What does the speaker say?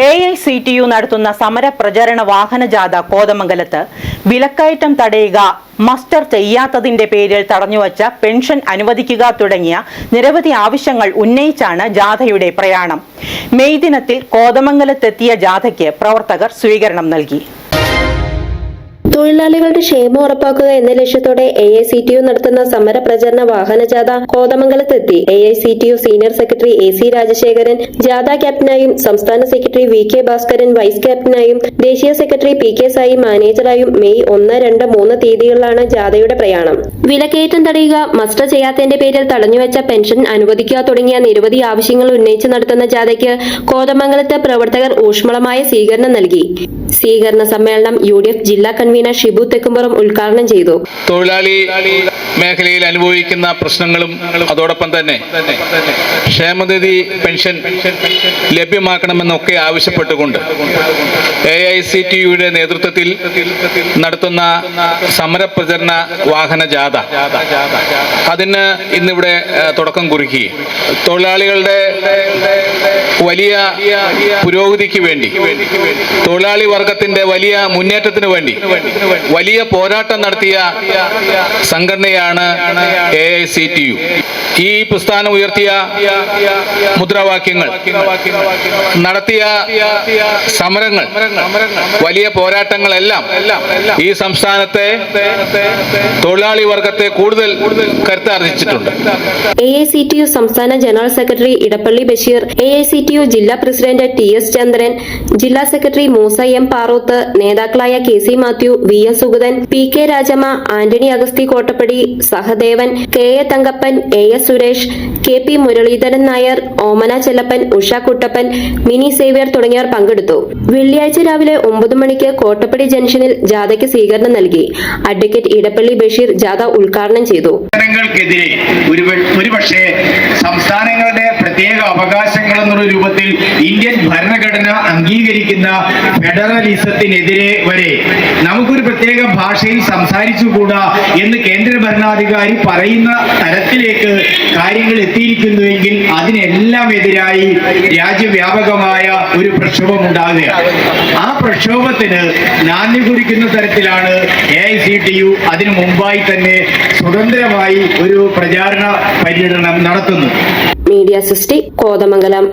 A I C T U നടത്തുന്ന സമര പ്രചരണ വാഹന ജാഥ കോതമംഗലത്ത്. വിലക്കയറ്റം തടയുക മസ്റ്റർ ചെയ്യാത്തതിന്റെ പേരിൽ തടഞ്ഞുവച്ച പെൻഷൻ അനുവദിക്കുക തുടങ്ങിയ നിരവധി ആവശ്യങ്ങൾ ഉന്നയിച്ചാണ് ജാഥയുടെ പ്രയാണം. മെയ് ദിനത്തിൽ കോതമംഗലത്തെത്തിയ ജാഥയ്ക്ക് പ്രവർത്തകർ സ്വീകരണം നൽകി. തൊഴിലാളികളുടെ ക്ഷേമം ഉറപ്പാക്കുക എന്ന ലക്ഷ്യത്തോടെ A I C T U നടത്തുന്ന സമര പ്രചരണ വാഹനജാഥ കോതമംഗലത്തെത്തി. A I C T U senior secretary A C Rajasekharan ജാഥ ക്യാപ്റ്റനായും സംസ്ഥാന secretary V K Bhaskaran vice ക്യാപ്റ്റനായും ദേശീയ സെക്രട്ടറി പി കെ സായി മാനേജറായും മെയ് ഒന്ന് രണ്ട് മൂന്ന് തീയതികളിലാണ് ജാഥയുടെ പ്രയാണം. വിലക്കയറ്റം തടയുക മസ്റ്റർ ചെയ്യാത്തതിന്റെ പേരിൽ തടഞ്ഞുവെച്ച പെൻഷൻ അനുവദിക്കുക തുടങ്ങിയ നിരവധി ആവശ്യങ്ങൾ ഉന്നയിച്ച് നടത്തുന്ന ജാഥയ്ക്ക് കോതമംഗലത്ത് പ്രവർത്തകർ ഊഷ്മളമായ സ്വീകരണം നൽകി. സ്വീകരണ സമ്മേളനം യു ജില്ലാ കൺവീനർ ഷിബു തെക്കുംപുറം ഉദ്ഘാടനം ചെയ്തു. തൊഴിലാളി മേഖലയിൽ അനുഭവിക്കുന്ന പ്രശ്നങ്ങളും അതോടൊപ്പം തന്നെ ക്ഷേമനിധി പെൻഷൻ ലഭ്യമാക്കണമെന്നൊക്കെ ആവശ്യപ്പെട്ടുകൊണ്ട് എ ഐ സി ടി യുടെ നേതൃത്വത്തിൽ നടത്തുന്ന സമരപ്രചരണ വാഹന ജാഥ. അതിന് ഇന്നിവിടെ തുടക്കം കുറിക്കുകയും. തൊഴിലാളികളുടെ വലിയ പുരോഗതിക്ക് വേണ്ടി തൊഴിലാളി വർഗത്തിന്റെ വലിയ മുന്നേറ്റത്തിന് വേണ്ടി വലിയ പോരാട്ടം നടത്തിയ സംഘടനയാണ് A I C T U ഈ പ്രസ്ഥാനം ഉയർത്തിയ മുദ്രാവാക്യങ്ങൾ നടത്തിയ സമരങ്ങൾ വലിയ പോരാട്ടങ്ങളെല്ലാം ഈ സംസ്ഥാനത്തെ തൊഴിലാളി വർഗത്തെ കൂടുതൽ കരുത്താർജിച്ചിട്ടുണ്ട്. A I C T U സംസ്ഥാന general secretary Edappally Basheer A I C T U ജില്ലാ പ്രസിഡന്റ് ടി എസ് ചന്ദ്രൻ ജില്ലാ സെക്രട്ടറി മൂസ എം പാറോത്ത് നേതാക്കളായ K C Mathew V S Sugathan P K Rajamma Antony Augusthy Kottappady Sahadevan K A Thankappan A S Suresh K P Muraleedharan Nair Omana Chellappan Usha Kuttappan Mini Xavier തുടങ്ങിയവർ പങ്കെടുത്തു. വെള്ളിയാഴ്ച രാവിലെ ഒമ്പത് മണിക്ക് കോട്ടപ്പടി ജംഗ്ഷനിൽ ജാഥയ്ക്ക് സ്വീകരണം നൽകി. അഡ്വക്കേറ്റ് ഇടപ്പള്ളി ബഷീർ ജാഥ ഉദ്ഘാടനം ചെയ്തു. ഒരു സംസ്ഥാനങ്ങളുടെ പ്രത്യേക ഇന്ത്യൻ ഭരണഘടന അംഗീകരിക്കുന്ന ഫെഡറലിസത്തിനെതിരെ വരെ നമുക്കൊരു പ്രത്യേക ഭാഷയിൽ സംസാരിച്ചുകൂടാ എന്ന് കേന്ദ്ര ഭരണാധികാരി പറയുന്ന തരത്തിലേക്ക് കാര്യങ്ങൾ എത്തിയിരിക്കുന്നുവെങ്കിൽ അതിനെല്ലാം എതിരായി രാജ്യവ്യാപകമായ ഒരു പ്രക്ഷോഭം ഉണ്ടാകുകയാണ് ആ പ്രക്ഷോഭത്തിന് നാന്ദി കുറിക്കുന്ന തരത്തിലാണ് A I C T U അതിനു മുമ്പായി തന്നെ സ്വതന്ത്രമായി ഒരു പ്രചാരണ പര്യടനം നടത്തുന്നത്. മീഡിയ സൃഷ്ടി കോതമംഗലം.